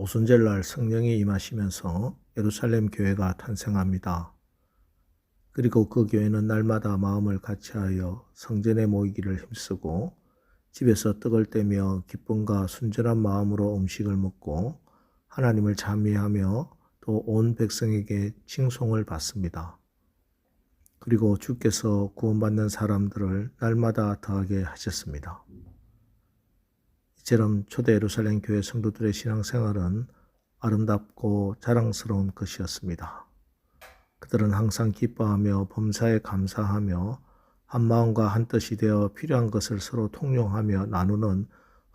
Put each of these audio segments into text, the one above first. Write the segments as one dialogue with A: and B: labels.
A: 오순절날 성령이 임하시면서 예루살렘 교회가 탄생합니다. 그리고 그 교회는 날마다 마음을 같이하여 성전에 모이기를 힘쓰고 집에서 떡을 떼며 기쁨과 순전한 마음으로 음식을 먹고 하나님을 찬미하며 또 온 백성에게 칭송을 받습니다. 그리고 주께서 구원받는 사람들을 날마다 더하게 하셨습니다. 이처럼 초대 예루살렘 교회 성도들의 신앙생활은 아름답고 자랑스러운 것이었습니다. 그들은 항상 기뻐하며 범사에 감사하며 한 마음과 한 뜻이 되어 필요한 것을 서로 통용하며 나누는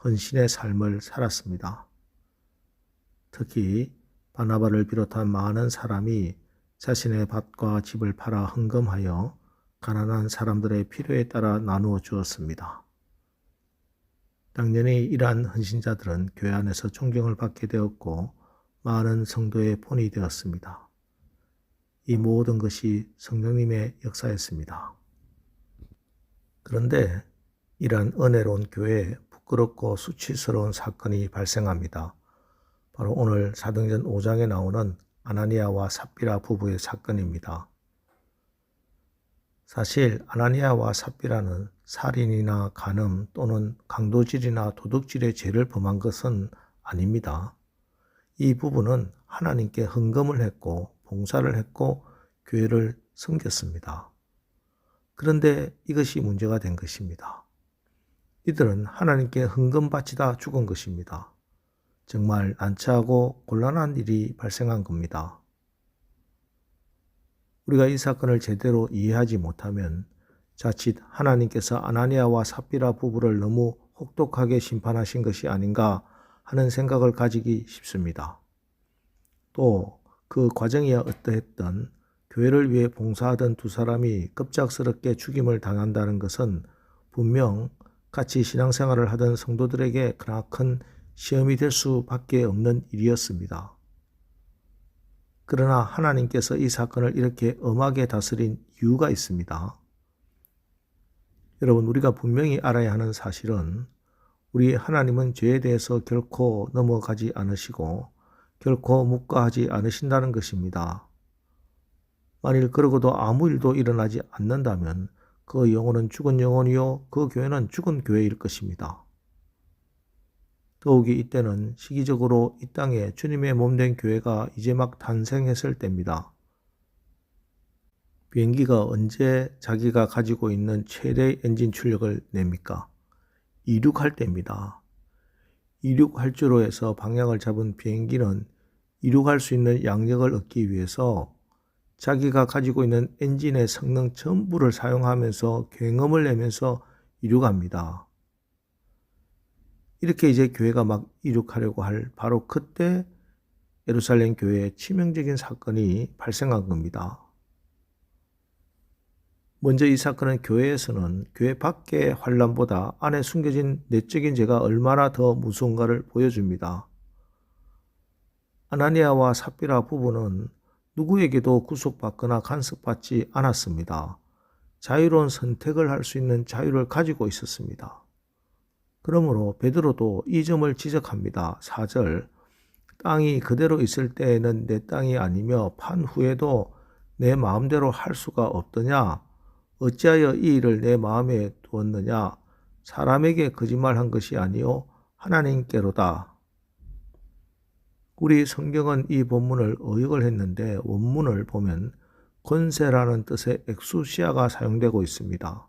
A: 헌신의 삶을 살았습니다. 특히 바나바를 비롯한 많은 사람이 자신의 밭과 집을 팔아 헌금하여 가난한 사람들의 필요에 따라 나누어 주었습니다. 당연히 이러한 헌신자들은 교회 안에서 존경을 받게 되었고 많은 성도의 본이 되었습니다. 이 모든 것이 성령님의 역사였습니다. 그런데 이러한 은혜로운 교회에 부끄럽고 수치스러운 사건이 발생합니다. 바로 오늘 사도행전 5장에 나오는 아나니아와 삽비라 부부의 사건입니다. 사실 아나니아와 삽비라는 살인이나 간음 또는 강도질이나 도둑질의 죄를 범한 것은 아닙니다. 이 부부는 하나님께 헌금을 했고 봉사를 했고 교회를 섬겼습니다. 그런데 이것이 문제가 된 것입니다. 이들은 하나님께 헌금 바치다 죽은 것입니다. 정말 난처하고 곤란한 일이 발생한 겁니다. 우리가 이 사건을 제대로 이해하지 못하면 자칫 하나님께서 아나니아와 삽비라 부부를 너무 혹독하게 심판하신 것이 아닌가 하는 생각을 가지기 쉽습니다. 또 그 과정이 어떠했던 교회를 위해 봉사하던 두 사람이 급작스럽게 죽임을 당한다는 것은 분명 같이 신앙생활을 하던 성도들에게 크나큰 시험이 될 수밖에 없는 일이었습니다. 그러나 하나님께서 이 사건을 이렇게 엄하게 다스린 이유가 있습니다. 여러분, 우리가 분명히 알아야 하는 사실은 우리 하나님은 죄에 대해서 결코 넘어가지 않으시고 결코 묵과하지 않으신다는 것입니다. 만일 그러고도 아무 일도 일어나지 않는다면 그 영혼은 죽은 영혼이요, 그 교회는 죽은 교회일 것입니다. 더욱이 이때는 시기적으로 이 땅에 주님의 몸 된 교회가 이제 막 탄생했을 때입니다. 비행기가 언제 자기가 가지고 있는 최대 엔진 출력을 냅니까? 이륙할 때입니다. 이륙할 줄로 해서 방향을 잡은 비행기는 이륙할 수 있는 양력을 얻기 위해서 자기가 가지고 있는 엔진의 성능 전부를 사용하면서 경험을 내면서 이륙합니다. 이렇게 이제 교회가 막 이륙하려고 할 바로 그때 예루살렘 교회에 치명적인 사건이 발생한 겁니다. 먼저 이 사건은 교회에서는 교회 밖의 환란보다 안에 숨겨진 내적인 죄가 얼마나 더 무서운가를 보여줍니다. 아나니아와 삽비라 부부는 누구에게도 구속받거나 간섭받지 않았습니다. 자유로운 선택을 할 수 있는 자유를 가지고 있었습니다. 그러므로 베드로도 이 점을 지적합니다. 4절 땅이 그대로 있을 때에는 내 땅이 아니며 판 후에도 내 마음대로 할 수가 없더냐? 어찌하여 이 일을 내 마음에 두었느냐? 사람에게 거짓말한 것이 아니요 하나님께로다. 우리 성경은 이 본문을 어역을 했는데 원문을 보면 권세라는 뜻의 엑수시아가 사용되고 있습니다.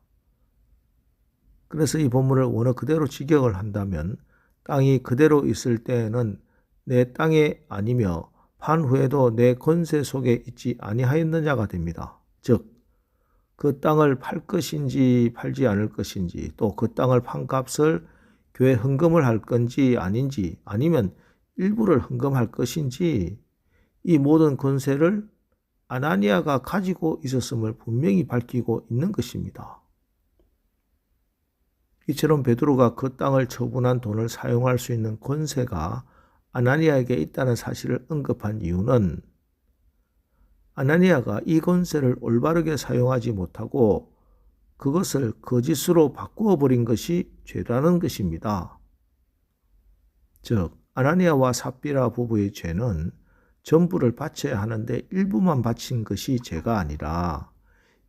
A: 그래서 이 본문을 원어 그대로 직역을 한다면 땅이 그대로 있을 때에는 내 땅에 아니며 판 후에도 내 권세 속에 있지 아니하였느냐가 됩니다. 즉, 그 땅을 팔 것인지 팔지 않을 것인지 또 그 땅을 판 값을 교회 헌금을 할 건지 아닌지 아니면 일부를 헌금할 것인지 이 모든 권세를 아나니아가 가지고 있었음을 분명히 밝히고 있는 것입니다. 이처럼 베드로가 그 땅을 처분한 돈을 사용할 수 있는 권세가 아나니아에게 있다는 사실을 언급한 이유는 아나니아가 이 권세를 올바르게 사용하지 못하고 그것을 거짓으로 바꾸어 버린 것이 죄라는 것입니다. 즉, 아나니아와 삽비라 부부의 죄는 전부를 바쳐야 하는데 일부만 바친 것이 죄가 아니라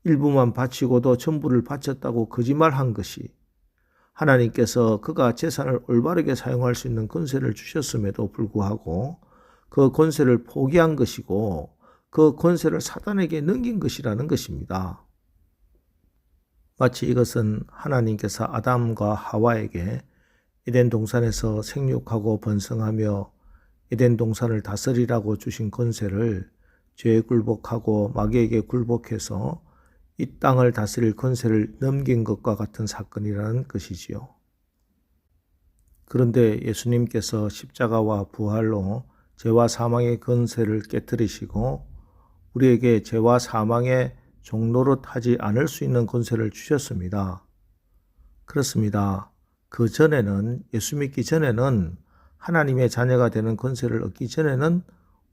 A: 일부만 바치고도 전부를 바쳤다고 거짓말한 것이 하나님께서 그가 재산을 올바르게 사용할 수 있는 권세를 주셨음에도 불구하고 그 권세를 포기한 것이고 그 권세를 사단에게 넘긴 것이라는 것입니다. 마치 이것은 하나님께서 아담과 하와에게 에덴 동산에서 생육하고 번성하며 에덴 동산을 다스리라고 주신 권세를 죄에 굴복하고 마귀에게 굴복해서 이 땅을 다스릴 권세를 넘긴 것과 같은 사건이라는 것이지요. 그런데 예수님께서 십자가와 부활로 죄와 사망의 권세를 깨뜨리시고 우리에게 죄와 사망의 종로로 타지 않을 수 있는 권세를 주셨습니다. 그렇습니다. 그 전에는 예수 믿기 전에는 하나님의 자녀가 되는 권세를 얻기 전에는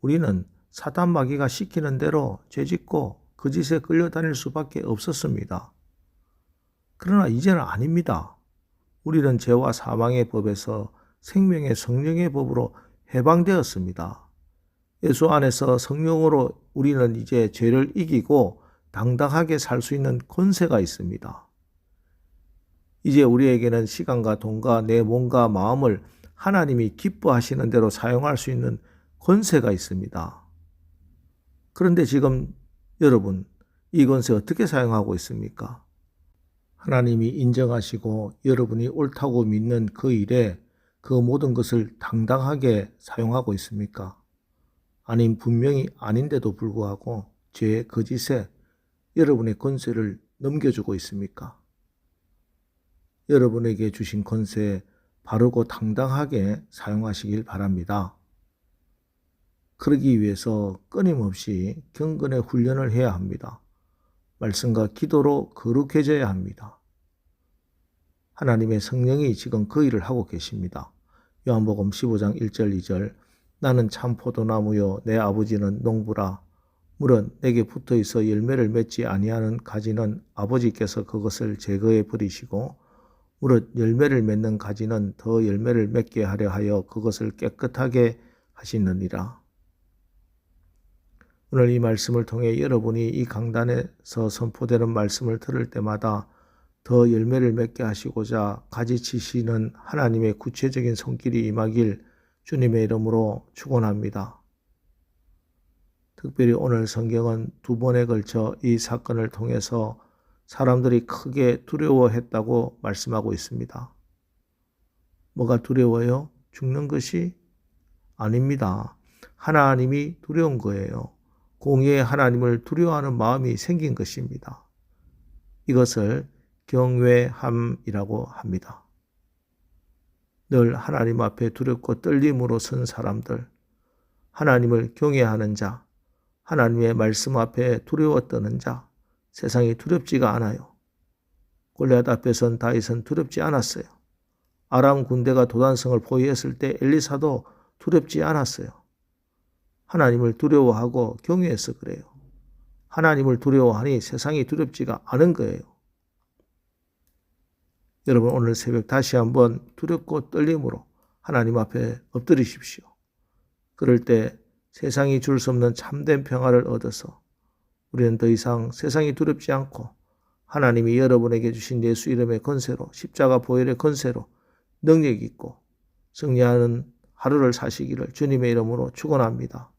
A: 우리는 사단 마귀가 시키는 대로 죄짓고 그 짓에 끌려다닐 수밖에 없었습니다. 그러나 이제는 아닙니다. 우리는 죄와 사망의 법에서 생명의 성령의 법으로 해방되었습니다. 예수 안에서 성령으로 우리는 이제 죄를 이기고 당당하게 살 수 있는 권세가 있습니다. 이제 우리에게는 시간과 돈과 내 몸과 마음을 하나님이 기뻐하시는 대로 사용할 수 있는 권세가 있습니다. 그런데 지금 여러분, 이 권세 어떻게 사용하고 있습니까? 하나님이 인정하시고 여러분이 옳다고 믿는 그 일에 그 모든 것을 당당하게 사용하고 있습니까? 아님 분명히 아닌데도 불구하고 죄의 거짓에 여러분의 권세를 넘겨주고 있습니까? 여러분에게 주신 권세 바르고 당당하게 사용하시길 바랍니다. 그러기 위해서 끊임없이 경건의 훈련을 해야 합니다. 말씀과 기도로 거룩해져야 합니다. 하나님의 성령이 지금 그 일을 하고 계십니다. 요한복음 15장 1절 2절 나는 참 포도나무요 내 아버지는 농부라 물은 내게 붙어 있어 열매를 맺지 아니하는 가지는 아버지께서 그것을 제거해 버리시고 무릇 열매를 맺는 가지는 더 열매를 맺게 하려 하여 그것을 깨끗하게 하시느니라. 오늘 이 말씀을 통해 여러분이 이 강단에서 선포되는 말씀을 들을 때마다 더 열매를 맺게 하시고자 가지치시는 하나님의 구체적인 손길이 임하길 주님의 이름으로 축원합니다. 특별히 오늘 성경은 두 번에 걸쳐 이 사건을 통해서 사람들이 크게 두려워했다고 말씀하고 있습니다. 뭐가 두려워요? 죽는 것이 아닙니다. 하나님이 두려운 거예요. 공의의 하나님을 두려워하는 마음이 생긴 것입니다. 이것을 경외함이라고 합니다. 늘 하나님 앞에 두렵고 떨림으로 선 사람들, 하나님을 경외하는 자, 하나님의 말씀 앞에 두려워 떠는 자, 세상이 두렵지가 않아요. 골리앗 앞에 선 다윗은 두렵지 않았어요. 아람 군대가 도단성을 포위했을 때 엘리사도 두렵지 않았어요. 하나님을 두려워하고 경외해서 그래요. 하나님을 두려워하니 세상이 두렵지가 않은 거예요. 여러분 오늘 새벽 다시 한번 두렵고 떨림으로 하나님 앞에 엎드리십시오. 그럴 때 세상이 줄 수 없는 참된 평화를 얻어서 우리는 더 이상 세상이 두렵지 않고 하나님이 여러분에게 주신 예수 이름의 건세로 십자가 보혈의 건세로 능력 있고 승리하는 하루를 사시기를 주님의 이름으로 축원합니다.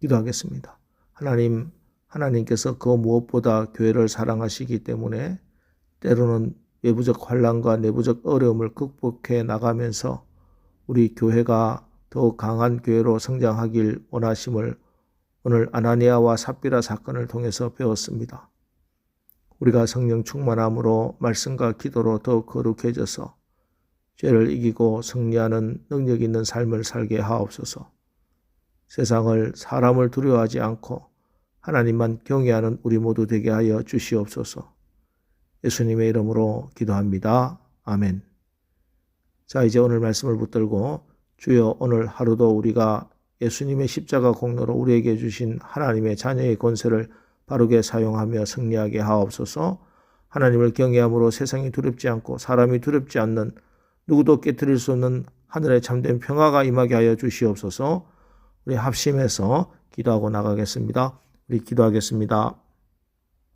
A: 기도하겠습니다. 하나님 하나님께서 그 무엇보다 교회를 사랑하시기 때문에 때로는 외부적 환란과 내부적 어려움을 극복해 나가면서 우리 교회가 더욱 강한 교회로 성장하길 원하심을 오늘 아나니아와 삽비라 사건을 통해서 배웠습니다. 우리가 성령 충만함으로 말씀과 기도로 더욱 거룩해져서 죄를 이기고 승리하는 능력 있는 삶을 살게 하옵소서. 세상을 사람을 두려워하지 않고 하나님만 경외하는 우리 모두 되게 하여 주시옵소서. 예수님의 이름으로 기도합니다. 아멘. 자, 이제 오늘 말씀을 붙들고 주여 오늘 하루도 우리가 예수님의 십자가 공로로 우리에게 주신 하나님의 자녀의 권세를 바르게 사용하며 승리하게 하옵소서. 하나님을 경외함으로 세상이 두렵지 않고 사람이 두렵지 않는 누구도 깨뜨릴 수 없는 하늘에 참된 평화가 임하게 하여 주시옵소서. 우리 합심해서 기도하고 나가겠습니다. 우리 기도하겠습니다.